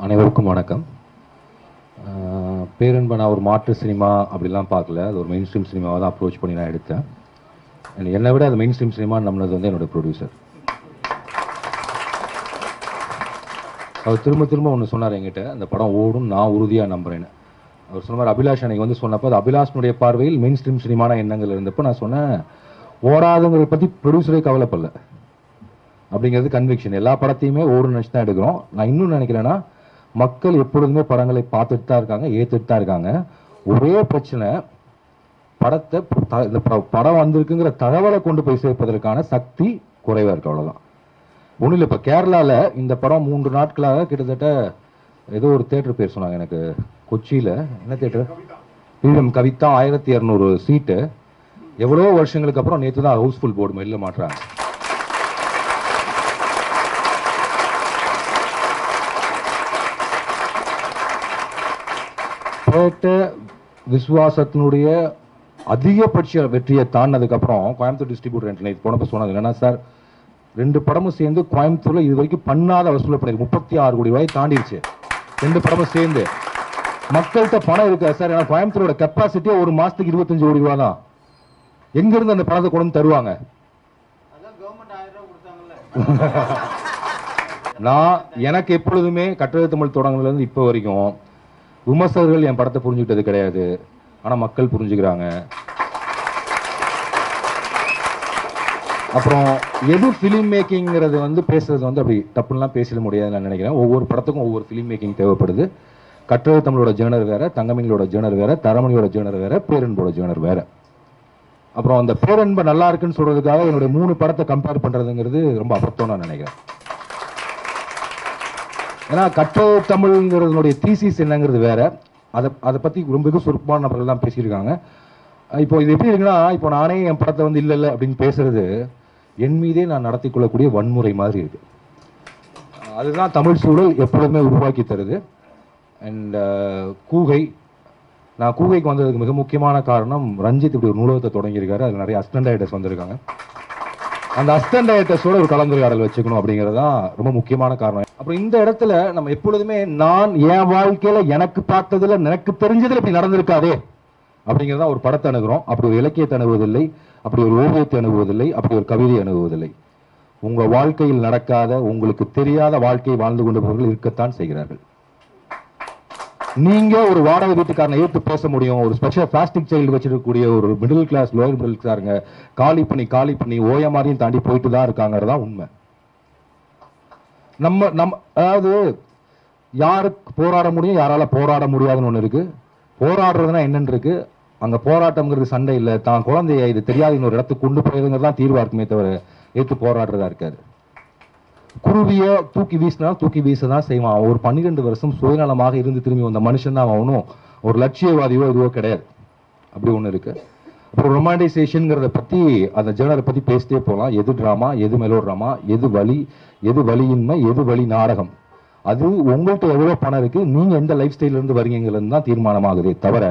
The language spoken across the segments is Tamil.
அனைவருக்கும் வணக்கம். ஆஹ் பேரன்பை நான் ஒரு மாற்று சினிமா அப்படிலாம் பார்க்கல. அது ஒரு மெயின் ஸ்ட்ரீம் சினிமாவை தான் அப்ரோச் பண்ணி நான் எடுத்தேன். என்னை விட அது மெயின் ஸ்ட்ரீம் சினிமா நம்மளது வந்து என்னோடய ப்ரொடியூசர் அவர் திரும்ப திரும்ப ஒன்று சொன்னார் என்கிட்ட. அந்த படம் ஓடும் நான் உறுதியாக நம்புகிறேன்னு அவர் சொன்ன மாதிரி அபிலாஷ் அன்னைக்கு வந்து சொன்னப்போ அது அபிலாஷனுடைய பார்வையில் மெயின் ஸ்ட்ரீம் சினிமான எண்ணங்கள் இருந்தப்போ நான் சொன்னேன் ஓடாதுங்கிறத பற்றி ப்ரொடியூசரே கவலைப்படல. அப்படிங்கிறது கன்விக்ஷன் எல்லா படத்தையுமே ஓடுன்னு நினச்சி தான் எடுக்கிறோம். நான் இன்னும் நினைக்கிறேன்னா மக்கள் எப்பொழுதுமே படங்களை பார்த்துட்டு தான் இருக்காங்க ஏற்றுட்டு தான் இருக்காங்க. ஒரே பிரச்சனை படத்தை இந்த படம் வந்திருக்குங்கிற தகவலை கொண்டு போய் சேர்ப்பதற்கான சக்தி குறைவாக இருக்கு அவ்வளோதான் ஒன்றும் இல்லை இப்போ கேரளாவில் இந்த படம் மூன்று நாட்களாக கிட்டத்தட்ட ஏதோ ஒரு தேட்டர் பேர் சொன்னாங்க எனக்கு. கொச்சியில் என்ன தேட்டர்? பீடம் கவிதா ஆயிரத்தி இரநூறு சீட்டு. எவ்வளோ வருஷங்களுக்கு அப்புறம் நேற்று தான் ஹவுஸ்ஃபுல் போர்டு மெல்ல மாட்டுறாங்க போட்ட விசுவாசத்தினுடைய அதிகபட்ச வெற்றியை தாண்டினதுக்கப்புறம் கோயம்புத்தூர் டிஸ்ட்ரிபியூட்டர் நேற்று போனப்ப சொன்னது என்னன்னா சார் ரெண்டு படமும் சேர்ந்து கோயம்புத்தூரில் இது வரைக்கும் பண்ணாத வசூல் பண்ணிருக்கு முப்பத்தி ஆறு கோடி ரூபாய் தாண்டிடுச்சு. ரெண்டு படமும் சேர்ந்து. மக்கள்கிட்ட பணம் இருக்கா? சார் ஏன்னா கோயம்புத்தூரோட கெப்பாசிட்டியே ஒரு மாதத்துக்கு இருபத்தஞ்சு கோடி ரூபா தான் எங்கேருந்து அந்த பணத்தை கொண்டு வந்து தருவாங்க? நான் எனக்கு எப்பொழுதுமே கட்டளை தமிழ் இப்போ வரைக்கும் விமர்சகர்கள் என் படத்தை புரிஞ்சுக்கிட்டது கிடையாது. ஆனால் மக்கள் புரிஞ்சுக்கிறாங்க. அப்புறம் எது ஃபிலிம் மேக்கிங்கிறது வந்து பேசுறது வந்து அப்படி தப்புலாம் பேசிட முடியாதுன்னு நான் நினைக்கிறேன். ஒவ்வொரு படத்துக்கும் ஒவ்வொரு ஃபிலிம் மேக்கிங் தேவைப்படுது. கற்றது தமிழோட ஜேர்னர் வேற தங்கமணிகளோட ஜேர்னர் வேற தரமணியோட ஜேர்னர் வேற பேரன்போட ஜேர்னர் வேற. அப்புறம் அந்த பேரன்பை நல்லா இருக்குன்னு சொல்றதுக்காக என்னுடைய மூணு படத்தை கம்பேர் பண்றதுங்கிறது ரொம்ப அபத்தம் நான் நினைக்கிறேன். ஏன்னா கட்டோ தமிழ்ங்கிறதுனுடைய தீசிஸ் என்னங்கிறது வேற. அதை அதை பற்றி ரொம்ப வெகு சுருக்கமான நபர்கள் தான் பேசியிருக்காங்க. இப்போ இது எப்படி இருக்குன்னா இப்போ நானே என் படத்தை வந்து இல்லை இல்லை அப்படின்னு பேசுறது என் மீதே நான் நடத்தி கொள்ளக்கூடிய வன்முறை மாதிரி இருக்கு. அதுதான் தமிழ் சூழல் எப்பொழுதுமே உருவாக்கி தருது. அண்ட் கூகை நான் கூகைக்கு வந்ததுக்கு மிக முக்கியமான காரணம் ரஞ்சித் இப்படி ஒரு நூலகத்தை தொடங்கியிருக்காரு. அதில் நிறைய அஸ்டண்ட் ரைட்டர்ஸ் வந்திருக்காங்க. அந்த அசிஸ்டன்ட் டைரக்டர்ஸோட ஒரு கலந்துரையாடல் வச்சுக்கணும் அப்படிங்கிறது தான் ரொம்ப முக்கியமான காரணம். அப்புறம் இந்த இடத்துல நம்ம எப்பொழுதுமே நான் என் வாழ்க்கையில எனக்கு பார்த்ததுல எனக்கு தெரிஞ்சதுல இப்படி நடந்திருக்காதே அப்படிங்கிறதா ஒரு படத்தை அணுகிறோம். அப்படி ஒரு இலக்கியத்தை அணுகுவதில்லை. அப்படி ஒரு ஓவியத்தை அணுகுவதில்லை. அப்படி ஒரு கவிதை அணுகுவதில்லை. உங்க வாழ்க்கையில் நடக்காத உங்களுக்கு தெரியாத வாழ்க்கையை வாழ்ந்து கொண்டவர்கள் இருக்கத்தான் செய்கிறார்கள். நீங்க ஒரு வாடகை வீட்டுக்காரனை ஏற்று பேச முடியும். ஒரு ஸ்பெஷல் பிளாஸ்டிக் சைல்டு வச்சிருக்கக்கூடிய ஒரு மிடில் கிளாஸ் லோயர் மிடில் கிளாஸாருங்க காலி பண்ணி காலி பண்ணி ஓய மாதிரியும் தாண்டி போயிட்டு தான் இருக்காங்கிறதா உண்மை. நம்ம நம்ம அதாவது யாருக்கு போராட முடியும் யாரால போராட முடியாதுன்னு ஒன்று இருக்கு. போராடுறதுனா என்னன்னு இருக்கு? அங்க போராட்டம்ங்கிறது சண்டை இல்லை. தான் குழந்தைய இது தெரியாது இன்னொரு இடத்துக்கு கொண்டு போயிருங்கிறது தான் தீர்வாக இருக்குமே தவிர ஏற்று போராடுறதா இருக்காது. குருவியை தூக்கி வீசினா தூக்கி வீச தான் செய்வான். அவன் ஒரு பன்னிரெண்டு வருஷம் சுயநலமாக இருந்து திரும்பி வந்த மனுஷன் தான் அவனும். ஒரு லட்சியவாதியோ இதுவோ கிடையாது. அப்படி ஒன்று இருக்குது அப்புறம் ரொமான்டைசேஷன்ங்கிறத பற்றி அந்த ஜேர்னலை பற்றி பேசிட்டே போகலாம் எது ட்ராமா எது மெலோ ட்ராமா எது வழி எது வழியின்மை எது வழி நாடகம். அது உங்கள்கிட்ட எவ்வளோ பணம் இருக்குது நீங்கள் எந்த லைஃப் ஸ்டைலேருந்து வரீங்கிறது தான் தீர்மானமாகுதே தவிர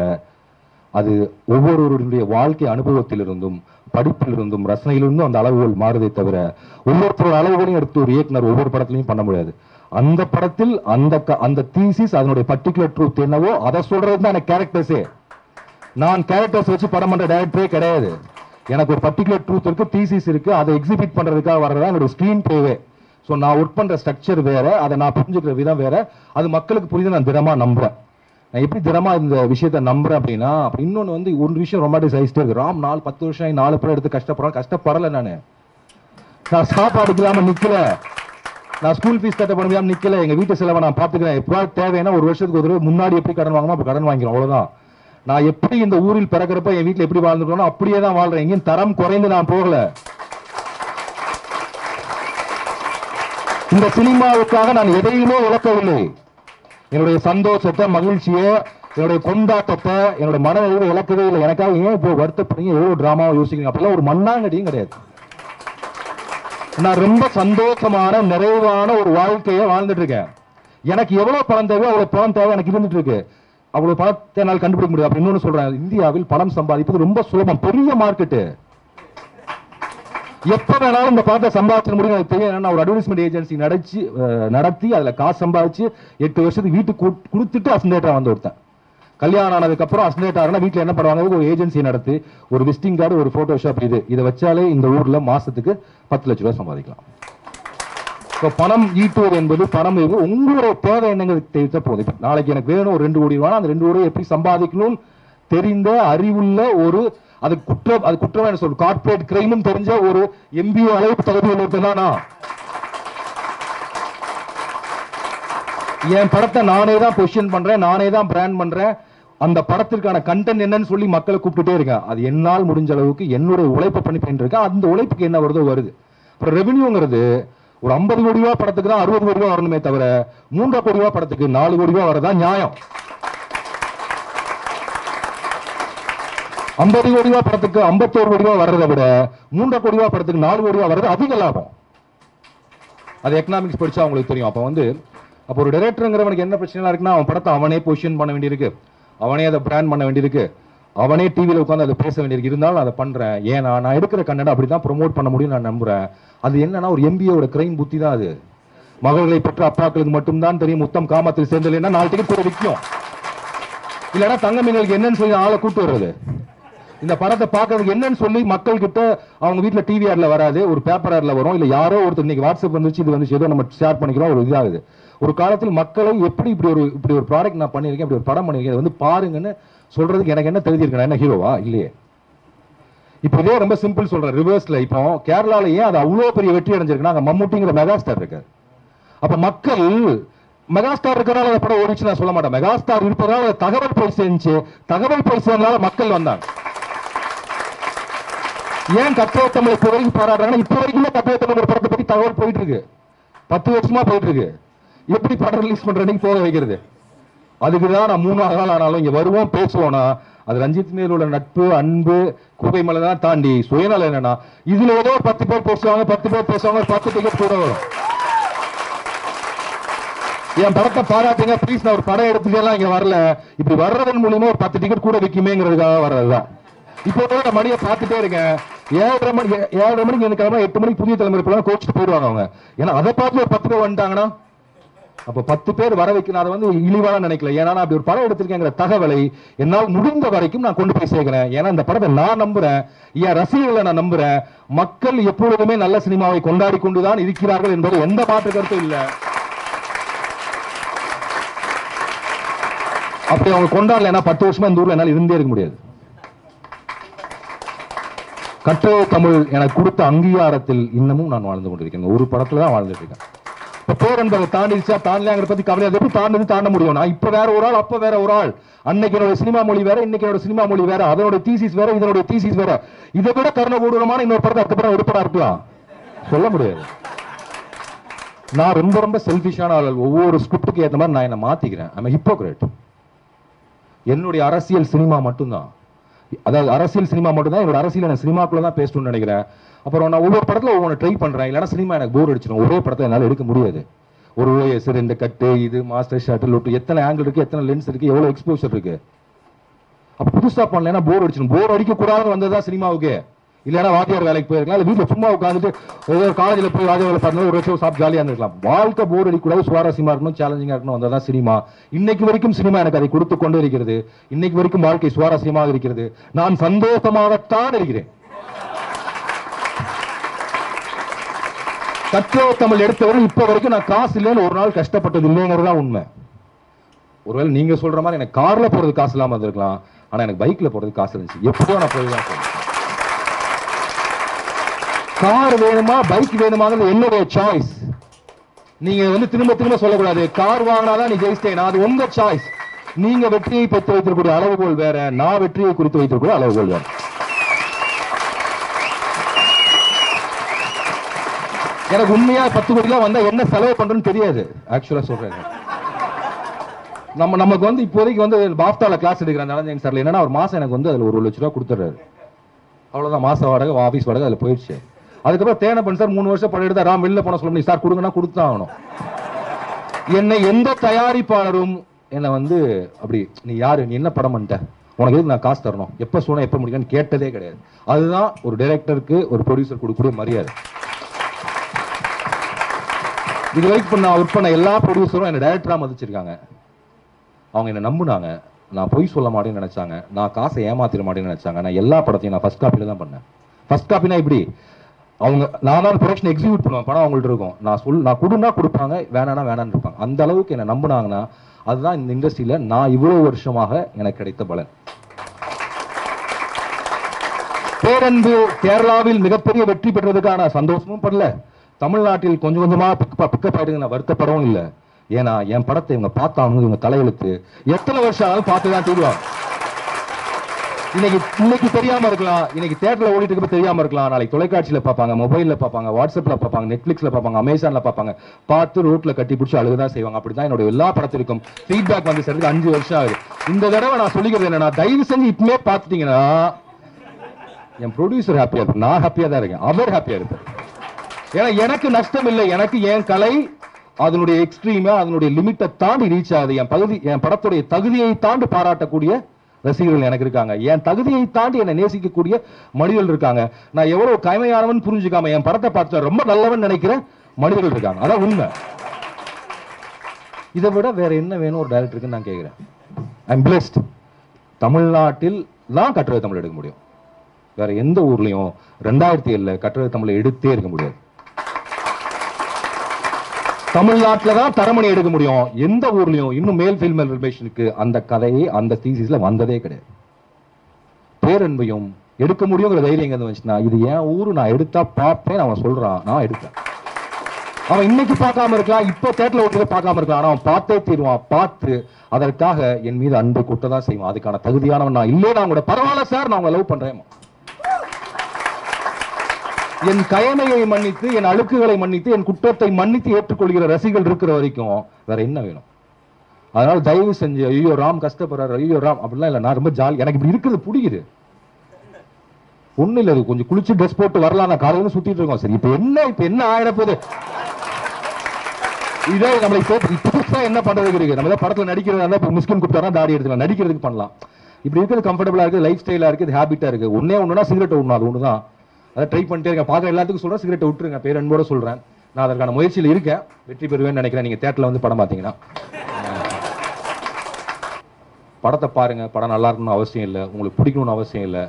அது ஒவ்வொருவருடைய வாழ்க்கை அனுபவத்திலிருந்தும் படிப்பிலிருந்தும் ரசனையிலிருந்தும் அந்த அளவுகள் மாறுதே தவிர ஒவ்வொருத்தரோட அளவுகளையும் எடுத்து ஒரு இயக்குனர் ஒவ்வொரு படத்துலையும் பண்ண முடியாது. அந்த படத்தில் அந்த க- அந்த தீசிஸ் அதனுடைய பர்டிகுலர் ட்ரூத் என்னவோ அதை சொல்றது தான் எனக்கு கேரக்டர்ஸே நான் கேரக்டர்ஸ் வச்சு படம் பண்ற டைரக்டரே கிடையாது. எனக்கு ஒரு பர்டிகுலர் ட்ரூத் இருக்கு தீசிஸ் இருக்கு அதை எக்ஸிபிட் பண்றதுக்காக வர்றதா என்னோட ஸ்க்ரீன் பிளேவே ஸோ நான் ஒர்க் பண்ற ஸ்ட்ரக்சர் வேற அதை நான் புரிஞ்சுக்கிற விதம் வேற. அது மக்களுக்கு புரியுது நான் தினமா நம்புறேன். நான் எப்படி தினமா இந்த விஷயத்த நம்புறேன் அப்படின்னா அப்படி வந்து ஒரு விஷயம் ரொமாட்டிசைஸ்டே இருக்கு. ராம் நாலு பத்து வருஷம் ஆகி நாலு பேர் எடுத்து கஷ்டப்படுறேன். கஷ்டப்படல நான். நான் சாப்பாடு இல்லாம நிக்கல. நான் ஸ்கூல் ஃபீஸ் கட்ட பண்ண முடியாமல் நிக்கல. எங்க வீட்டு செலவை நான் பாத்துக்கிறேன் எப்போ தேவைன்னா ஒரு வருஷத்துக்கு ஒரு முன்னாடி எப்படி கடன் வாங்கணும் அப்படி கடன் வாங்கிக்கிறோம் அவ்வளவுதான். நான் எப்படி இந்த ஊரில் பிறக்கிறப்ப என் வீட்டில் எப்படி வாழ்ந்துட்டோனோ அப்படியே தான் வாழ்றேன். எங்கேயும் தரம் குறைந்து நான் போகல. இந்த சினிமாவுக்காக நான் எதையுமே இழக்கவில்லை. என்னுடைய சந்தோஷத்தை மகிழ்ச்சியை என்னுடைய கொண்டாட்டத்தை என்னோட மனநிலையை இழக்கவே இல்லை. எனக்காக ஏன் இப்போ வருத்தப்படுறீங்க? எவ்வளவு டிராமாவை யோசிக்கிறீங்க. அப்பெல்லாம் ஒரு மண்ணாங்கடியும் கிடையாது. நான் ரொம்ப சந்தோஷமான நிறைவான ஒரு வாழ்க்கையை வாழ்ந்துட்டு இருக்கேன் எனக்கு எவ்வளவு பணம் தேவை அவ்வளவு பணம் தேவை எனக்கு இருந்துட்டு இருக்கு அவ்வளவு பணத்தை என்னால் கண்டுபிடிக்க முடியாது. அப்படி இன்னொன்னு சொல்றேன். இந்தியாவில் பணம் சம்பாதிப்பது ரொம்ப சுலபம். பெரிய மார்க்கெட்டு எப்போ வேணாலும் இந்த பணத்தை சம்பாதிச்சிட முடியும். எனக்கு தெரியும். ஏன்னா நான் ஒரு அட்வர்டைஸ்மெண்ட் ஏஜென்சி நடத்தி நடத்தி அதில் காசு சம்பாதிச்சு எட்டு வருஷத்துக்கு வீட்டுக்கு கொடுத்துட்டு அசண்டேட்டரா வந்து ஒருத்தன். கல்யாணம் ஆனதுக்கப்புறம் அசண்டேட் ஆகிறனா என்ன பண்ணுவாங்க? ஒரு ஏஜென்சி நடத்தி ஒரு விசிட்டிங் கார்டு ஒரு ஃபோட்டோஷாப் இது. இதை வச்சாலே இந்த ஊரில் மாதத்துக்கு பத்து லட்ச ரூபா சம்பாதிக்கலாம். இப்போ பணம் ஈட்டுவது என்பது பணம் இது உங்களோட தேவை என்னங்கிறது தெரிவித்த போதும். நாளைக்கு எனக்கு வேணும் ஒரு ரெண்டு கோடி ரூபா அந்த ரெண்டு கோடி எப்படி சம்பாதிக்கணும்னு தெரிந்த அறிவுள்ள ஒரு அது குற்றம் அது குற்றம் என்ன சொல்ற கார்பரேட் கிரைமும் தெரிஞ்ச ஒரு எம்பிஓ அளவுக்கு தகுதி உள்ளவர்கள் தான் நான். என் படத்தை நானே தான் பொசிஷன் பண்றேன் நானே தான் பிராண்ட் பண்றேன். அந்த படத்திற்கான கண்டென்ட் என்னன்னு சொல்லி மக்களை கூப்பிட்டுட்டே இருக்கேன். அது என்னால் முடிஞ்ச அளவுக்கு என்னுடைய உழைப்பை பண்ணி பண்ணிட்டு இருக்கேன் அந்த உழைப்புக்கு என்ன வருதோ வருது. அப்புறம் ரெவென்யூங்கிறது ஒரு ஐம்பது கோடி ரூபா படத்துக்கு தான் அறுபது கோடி ரூபா வரணுமே தவிர மூன்றரை கோடி ரூபா படத்துக்கு நாலு கோடி ரூபா வரதான் நியாயம். ஐம்பது கோடி ரூபாய் படத்துக்கு ஐம்பத்தோரு கோடி ரூபாய் வர்றதை விட மூன்றரை கோடி ரூபாய் படத்துக்கு நாலு கோடி ரூபாய் வர்றது அதிக லாபம். அது எக்கனாமிக்ஸ் படிச்சா அவங்களுக்கு தெரியும். அப்போ வந்து அப்போ ஒரு டைரக்டருங்கிறவனுக்கு என்ன பிரச்சனை இருக்குன்னா அவன் படத்தை அவனே பொசிஷன் பண்ண வேண்டியிருக்கு. அவனே அதை பிராண்ட் பண்ண வேண்டியிருக்கு. அவனே டிவியில் உட்காந்து அதை பேச வேண்டியிருக்கு. இருந்தாலும் அதை பண்றேன். ஏன்னா நான் எடுக்கிற கன்னடம் அப்படி தான் ப்ரொமோட் பண்ண முடியும் நான் நம்புறேன். அது என்னன்னா ஒரு எம்பியோட கிரைம் புத்தி தான் அது. மகள்களை பெற்ற அப்பாக்களுக்கு மட்டும்தான் தெரியும் முத்தம் காமத்தில் சேர்ந்தலைன்னா நாலு டிக்கெட் கூட விற்கும். இல்லைன்னா தங்க மீன்களுக்கு என்னன்னு சொல்லி ஆளை கூட்டு வர்றது. இந்த படத்தை பார்க்கறதுக்கு என்னன்னு சொல்லி மக்கள் கிட்ட அவங்க வீட்டில் டிவி ஆர்ல வராது ஒரு பேப்பர் ஆர்ல வரும் இல்ல யாரோ ஒருத்தர் இன்னைக்கு வாட்ஸ்அப் வந்துச்சு இது வந்து ஏதோ நம்ம ஷேர் பண்ணிக்கிறோம் ஒரு இதாகுது. ஒரு காலத்தில் மக்களை எப்படி இப்படி ஒரு இப்படி ஒரு ப்ராடக்ட் நான் பண்ணியிருக்கேன் இப்படி ஒரு படம் பண்ணியிருக்கேன் வந்து பாருங்கன்னு சொல்றதுக்கு எனக்கு என்ன தெரிஞ்சிருக்கேன் என்ன ஹீரோவா இல்லையே. இப்போ இதே ரொம்ப சிம்பிள் சொல்றேன். ரிவர்ஸ்ல இப்போ கேரளால ஏன் அது அவ்வளோ பெரிய வெற்றி அடைஞ்சிருக்குன்னா அங்க மம்முட்டிங்கிற மெகாஸ்டார் இருக்காரு அப்ப மக்கள் மெகாஸ்டார் இருக்கிறனால அந்த படம் ஓடிச்சு நான் சொல்ல மாட்டேன். மெகாஸ்டார் இருப்பதால தகவல் போய் சேர்ந்துச்சு தகவல் போய் சேர்ந்தனால மக்கள் வந்தாங்க. ஏன் கத்தோ தமிழ் இப்போ வரைக்கும் பாராடுறாங்கன்னா இப்போ வரைக்குமே கத்தோ தமிழ் படத்தை பற்றி தகவல் போயிட்டு இருக்கு பத்து வருஷமா போயிட்டு இருக்கு எப்படி படம் ரிலீஸ் பண்ற போக வைக்கிறது? அதுக்கு தான் நான் மூணாவது நாள் ஆனாலும் இங்கே வருவோம் பேசுவோம்னா அது ரஞ்சித் மேல் உள்ள நட்பு அன்பு குகை மலை தான் தாண்டி சுயநலம் என்னன்னா இதுல ஏதோ பத்து பேர் பேசுவாங்க பத்து பேர் பேசுவாங்க பத்து டிக்கெட் கூட வரும். என் படத்தை பாராட்டுங்க ப்ளீஸ் நான் ஒரு படம் எடுத்துக்கலாம் இங்க வரல. இப்படி வர்றதன் மூலியமா ஒரு பத்து டிக்கெட் கூட விற்குமேங்கிறதுக்காக வர்றதுதான். இப்போ கூட நான் மணியை பார்த்துட்டே இருக்கேன் ஏழரை மணி ஏழரை மணிக்கு எனக்கு கிளம்ப எட்டு மணிக்கு புதிய தலைமுறை போலாம் கோச்சிட்டு போயிடுவாங்க அவங்க. ஏன்னா அதை பார்த்து ஒரு பத்து பேர் வந்துட்டாங்கன்னா அப்போ பத்து பேர் வர வைக்க நான் வந்து இழிவான நினைக்கல. ஏன்னா நான் அப்படி ஒரு படம் எடுத்திருக்கேங்கிற தகவலை என்னால் முடிந்த வரைக்கும் நான் கொண்டு போய் சேர்க்கிறேன். ஏன்னா இந்த படத்தை நான் நம்புறேன். என் ரசிகர்களை நான் நம்புறேன். மக்கள் எப்பொழுதுமே நல்ல சினிமாவை கொண்டாடி கொண்டுதான் இருக்கிறார்கள் என்பது எந்த மாற்று கருத்தும் இல்லை. அப்படி அவங்க கொண்டாடலைன்னா பத்து வருஷமா இந்த ஊர்ல என்னால் இருந்தே இருக்க முடியாது. கற்றோ தமிழ் எனக்கு கொடுத்த அங்கீகாரத்தில் இன்னமும் நான் வாழ்ந்து கொண்டிருக்கேன் ஒரு படத்துல தான் வாழ்ந்துட்டு இருக்கேன் இப்ப பேர் தாண்டிச்சா தாண்டிடுச்சா தாண்டலாங்கிற பத்தி கவலை அது எப்படி தாண்டது தாண்ட முடியும். நான் இப்ப வேற ஒரு ஆள் அப்ப வேற ஒரு ஆள். அன்னைக்கு என்னோட சினிமா மொழி வேற இன்னைக்கு என்னோட சினிமா மொழி வேற அதனோட தீசிஸ் வேற இதனோட தீசிஸ் வேற. இதை விட கருணகூடமான இன்னொரு படத்தை அதுக்கப்புறம் எடுப்படா இருக்கலாம்? சொல்ல முடியாது. நான் ரொம்ப ரொம்ப செல்ஃபிஷான ஆள் ஒவ்வொரு ஸ்கிரிப்டுக்கு ஏற்ற மாதிரி நான் என்னை மாத்திக்கிறேன். ஐம் ஹிப்போக்ரேட் என்னுடைய அரசியல் சினிமா மட்டும்தான். அதாவது அரசியல் சினிமா மட்டும்தான் என்னோட அரசியல் நான் சினிமாக்குள்ள தான் பேசணும்னு நினைக்கிறேன். அப்புறம் நான் ஒவ்வொரு படத்தில் ஒவ்வொன்று ட்ரை பண்ணுறேன் இல்லைன்னா சினிமா எனக்கு போர் அடிச்சிடும். ஒரே படத்தை என்னால் எடுக்க முடியாது. ஒரு ஓஎஸ் ரெண்டு கட்டு இது மாஸ்டர் ஷாட்டு லொட்டு எத்தனை ஆங்கிள் இருக்குது எத்தனை லென்ஸ் இருக்குது எவ்வளோ எக்ஸ்போஷர் இருக்குது அப்போ புதுசாக பண்ணலன்னா போர் அடிச்சிடும். போர் அடிக்கக்கூடாதுன்னு வந்தது தான் சினிமாவுக்கு. இல்லைன்னா வாத்தியார் வேலைக்கு போயிருக்கலாம். இல்லை வீட்டில் சும்மா உட்காந்துட்டு ஏதோ காலேஜ்ல போய் வாத்தியார் வேலை பார்த்தா ஒரு வருஷம் சாப்பிட்டு ஜாலியாக இருக்கலாம் வாழ்க்கை போர் அடிக்கூடாது சுவாரஸ்யமாக இருக்கணும் சேலஞ்சிங்காக இருக்கணும். வந்ததான் சினிமா இன்னைக்கு வரைக்கும் சினிமா எனக்கு அதை கொடுத்து கொண்டு இருக்கிறது. இன்னைக்கு வரைக்கும் வாழ்க்கை சுவாரஸ்யமாக இருக்கிறது. நான் சந்தோஷமாகத்தான் இருக்கிறேன். கற்றோ தமிழ் எடுத்தவரை இப்போ வரைக்கும் நான் காசு இல்லைன்னு ஒரு நாள் கஷ்டப்பட்டது இல்லைங்கிறது தான் உண்மை. ஒருவேளை நீங்கள் சொல்கிற மாதிரி எனக்கு காரில் போகிறது காசு இல்லாமல் இருந்திருக்கலாம். ஆனால் எனக்கு பைக்கில் போகிறது காசு இருந்துச்சு. எப்படியோ நான் போய் தான் போனேன். கார் வேணுமா பைக் வேணுமாங்கிறது என்னுடைய சாய்ஸ் நீங்க வந்து திரும்ப திரும்ப சொல்லக்கூடாது. கார் வாங்கினாதான் நீ ஜெயிச்சிட்டேன். அது உங்க சாய்ஸ் நீங்க வெற்றியை பெற்று வைத்திருக்கக்கூடிய அளவுகோல் வேற. நான் வெற்றியை குறித்து வைத்திருக்கக்கூடிய அளவுகோல் வேற. எனக்கு உண்மையா பத்து கோடிலாம் வந்தா என்ன செலவு பண்றேன்னு தெரியாது. ஆக்சுவலா சொல்றேன். நம்ம நமக்கு வந்து இப்போதைக்கு வந்து பாப்தால கிளாஸ் எடுக்கிற நடந்தேங்க சார் என்னன்னா ஒரு மாசம் எனக்கு வந்து அதுல ஒரு லட்ச ரூபா கொடுத்துறாரு. அவ்வளவுதான். மாச வாடகை ஆபீஸ் வாடகை அதுல போயிடுச்சு. அதுக்கப்புறம் தேனப்பன் சார் மூணு வருஷம் படம் எடுத்தா ராம் வெளில போன சொல்ல முடியும். சார் கொடுங்கன்னா கொடுத்தா ஆகணும் என்னை எந்த தயாரிப்பாளரும் என்னை வந்து அப்படி நீ யாரு? நீ என்ன படம் பண்ணிட்ட? உனக்கு எதுக்கு நான் காசு தரணும்? எப்போ சொன்னேன் எப்போ முடிக்கணும்னு கேட்டதே கிடையாது. அதுதான் ஒரு டைரக்டருக்கு ஒரு ப்ரொடியூசர் கொடுக்கக்கூடிய மரியாதை. இது வரைக்கும் நான் ஒர்க் பண்ண எல்லா ப்ரொடியூசரும் என்ன டைரக்டராக மதிச்சிருக்காங்க. அவங்க என்னை நம்புனாங்க. நான் பொய் சொல்ல மாட்டேன்னு நினைச்சாங்க. நான் காசை ஏமாத்திட மாட்டேன்னு நினைச்சாங்க. நான் எல்லா படத்தையும் நான் ஃபர்ஸ்ட் காப்பியில தான் பண்ணேன். ஃபர்ஸ்ட் காப்பினா இப்படி அவங்க நான் தான் ப்ரொடக்ஷன் எக்ஸிக்யூட் பண்ணுவேன். படம் அவங்கள்ட்ட இருக்கும். நான் சொல் நான் கொடுனா கொடுப்பாங்க வேணானா வேணான்னு இருப்பாங்க. அந்த அளவுக்கு என்ன நம்புனாங்கன்னா அதுதான் இந்த இண்டஸ்ட்ரியில நான் இவ்வளவு வருஷமாக எனக்கு கிடைத்த பலன். பேரன்பு கேரளாவில் மிகப்பெரிய வெற்றி பெற்றதுக்கான சந்தோஷமும் படல. தமிழ்நாட்டில் கொஞ்சம் கொஞ்சமா பிக்கப் ஆயிடுங்க நான் வருத்தப்படவும் இல்லை. ஏன்னா என் படத்தை இவங்க பார்த்தாங்க இவங்க தலையெழுத்து எத்தனை வருஷம் ஆனாலும் பார்த்து தான் தீருவாங்க. இன்னைக்கு இன்னைக்கு தெரியாம இருக்கலாம். இன்னைக்கு தேட்டர்ல ஓடிட்டு இருக்க தெரியாம இருக்கலாம். நாளைக்கு தொலைக்காட்சியில பார்ப்பாங்க மொபைல்ல பார்ப்பாங்க வாட்ஸ்அப்ல பார்ப்பாங்க நெட்ஃபிளிக்ஸ்ல பார்ப்பாங்க அமேசான்ல பார்ப்பாங்க. பார்த்து ரோட்ல கட்டி பிடிச்சி அழுகுதான் செய்வாங்க. அப்படிதான் என்னோட எல்லா படத்திற்கும் ஃபீட்பேக் வந்து சேர்ந்து அஞ்சு வருஷம் ஆகுது. இந்த தடவை நான் சொல்லிக்கிறது என்னன்னா தயவு செஞ்சு இப்பமே பார்த்துட்டீங்கன்னா என் ப்ரொடியூசர் ஹாப்பியா இருப்பார். நான் ஹாப்பியா தான் இருக்கேன். அவர் ஹாப்பியா இருப்பார். ஏன்னா எனக்கு நஷ்டம் இல்லை. எனக்கு என் கலை அதனுடைய எக்ஸ்ட்ரீமா அதனுடைய லிமிட்டை தாண்டி ரீச் ஆகுது. என் பகுதி என் படத்துடைய தகுதியை தாண்டி பாராட்டக்கூடிய ரசிகர்கள் எனக்கு இருக்காங்க. என் தகுதியை தாண்டி என்னை நேசிக்கக்கூடிய மனிதர்கள் இருக்காங்க. நான் எவ்வளவு கயமையானவன் புரிஞ்சுக்காம என் படத்தை பார்த்து ரொம்ப நல்லவன் நினைக்கிற மனிதர்கள் இருக்காங்க. அதான் உண்மை. இதை விட வேற என்ன வேணும் ஒரு டைரக்டருக்கு நான் கேட்கிறேன் ஐம் பிளெஸ்ட் தமிழ்நாட்டில் தான் கட்டுரை தமிழ் எடுக்க முடியும். வேற எந்த ஊர்லயும் ரெண்டாயிரத்தி ஏழுல கட்டுரை தமிழை எடுத்தே இருக்க முடியாது. தமிழ்நாட்டில் தான் தரமணி எடுக்க முடியும். எந்த ஊர்லயும் இன்னும் மேல் ஃபீல்மேல் ரிலேஷனுக்கு அந்த கதையே அந்த தீசிஸ்ல வந்ததே கிடையாது. பேரன்பையும் எடுக்க முடியுங்கிற தைரியம் எங்க வந்துச்சுன்னா இது என் ஊரு நான் எடுத்தா பார்ப்பேன் அவன் சொல்றான் நான் எடுத்தேன் அவன் இன்னைக்கு பார்க்காம இருக்கலாம் இப்போ தேட்டர்ல ஓட்டுறத பார்க்காம இருக்கலாம் ஆனா அவன் பார்த்தே தீருவான். பார்த்து அதற்காக என் மீது அன்பு கொட்டதான் செய்வான். அதுக்கான தகுதியானவன் நான் இல்லையே நான் கூட பரவாயில்ல சார் நான் உங்களை லவ் பண்றேன் என் கயமையை மன்னித்து என் அழுக்குகளை மன்னித்து என் குற்றத்தை மன்னித்து ஏற்றுக்கொள்கிற ரசிகள் இருக்கிற வரைக்கும் வேற என்ன வேணும்? அதனால தயவு செஞ்சு ஐயோ ராம் கஷ்டப்படுறாரு ஐயோ ராம் அப்படிலாம் இல்லை. நான் ரொம்ப ஜாலி. எனக்கு இப்படி இருக்கிறது பிடிக்குது ஒண்ணு இல்லை அது கொஞ்சம் குளிச்சு ட்ரெஸ் போட்டு வரலாம். நான் காலையில சுத்திட்டு இருக்கோம். சரி இப்ப என்ன இப்ப என்ன ஆயிட போகுது இதே நம்மளை புதுசா என்ன பண்றதுக்கு இருக்கு நம்ம ஏதாவது படத்துல நடிக்கிறதா இருந்தா இப்போ மிஸ்கின் கொடுத்தாரா தாடி எடுத்துக்கலாம். நடிக்கிறதுக்கு பண்ணலாம். இப்படி இருக்கிறது கம்ஃபர்டபுளா இருக்கு லைஃப் ஸ்டைலா இருக்கு ஹேபிட்டா இருக்கு ஒன்னே ஒண்ணுனா சிகரெட் ஒண்ணு அது ஒண்ணுதான். அதை ட்ரை பண்ணிட்டே இருக்கேன். பார்க்குற எல்லாத்துக்கும் சொல்கிறேன் சிகரெட்டை விட்டுருங்க. பேர் அன்போட சொல்கிறேன் நான் அதற்கான முயற்சியில் இருக்கேன். வெற்றி பெறுவேன்னு நினைக்கிறேன். நீங்கள் தேட்டரில் வந்து படம் பார்த்தீங்கன்னா. படத்தை பாருங்கள் படம் நல்லா இருக்கணும்னு அவசியம் இல்லை. உங்களுக்கு பிடிக்கணும்னு அவசியம் இல்லை.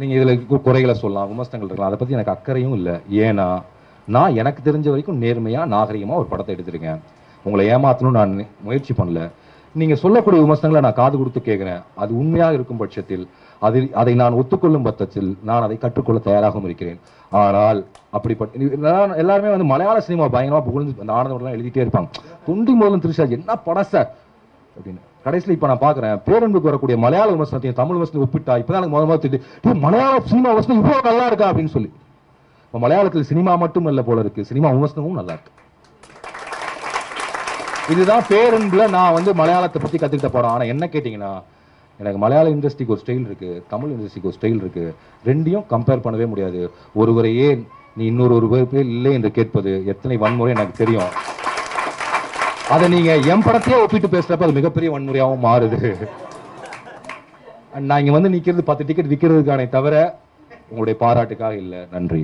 நீங்கள் இதில் குறைகளை சொல்லலாம் விமர்சனங்கள் இருக்கலாம். அதை பற்றி எனக்கு அக்கறையும் இல்லை. ஏன்னா நான் எனக்கு தெரிஞ்ச வரைக்கும் நேர்மையாக நாகரிகமாக ஒரு படத்தை எடுத்திருக்கேன். உங்களை ஏமாற்றணும்னு நான் முயற்சி பண்ணல. நீங்கள் சொல்லக்கூடிய விமர்சனங்களை நான் காது கொடுத்து கேட்குறேன். அது உண்மையாக இருக்கும் பட்சத்தில் அதில் அதை நான் ஒத்துக்கொள்ளும் பட்சத்தில் நான் அதை கற்றுக்கொள்ள தயாராகவும் இருக்கிறேன். ஆனால் அப்படிப்பட்ட எல்லாருமே வந்து மலையாள சினிமா பயங்கரமாக புகழ்ந்து அந்த ஆனந்தம் எழுதிட்டே இருப்பாங்க. தொண்டி முதலும் திருஷா என்ன படம் சார்? அப்படின்னு. கடைசியில் இப்போ நான் பார்க்குறேன் பேரன்புக்கு வரக்கூடிய மலையாள விமர்சனத்தையும் தமிழ் விமர்சனத்தையும் ஒப்பிட்டா இப்பதான் எனக்கு முதல் முதல் மலையாள சினிமா விமர்சனம் இவ்வளோ நல்லா இருக்கா? அப்படின்னு சொல்லி. இப்போ மலையாளத்தில் சினிமா மட்டும் இல்லை போல இருக்கு சினிமா விமர்சனமும் நல்லா இருக்கு. இதுதான் பேரன்புல நான் வந்து மலையாளத்தை பத்தி கத்துக்கிட்ட படம். ஆனா என்ன கேட்டீங்கன்னா எனக்கு மலையாள இண்டஸ்ட்ரிக்கு ஒரு ஸ்டைல் இருக்குது தமிழ் இண்டஸ்ட்ரிக்கு ஒரு ஸ்டைல் இருக்குது ரெண்டையும் கம்பேர் பண்ணவே முடியாது. ஒருவரை ஏன் நீ இன்னொரு ஒரு பேர் இல்லை என்று கேட்பது எத்தனை வன்முறை எனக்கு தெரியும். அதை நீங்கள் என் படத்தையே ஒப்பிட்டு பேசுகிறப்ப அது மிகப்பெரிய வன்முறையாகவும் மாறுது. நான் இங்கே வந்து நிற்கிறது பத்து டிக்கெட் விற்கிறதுக்கானே தவிர உங்களுடைய பாராட்டுக்காக இல்லை. நன்றி.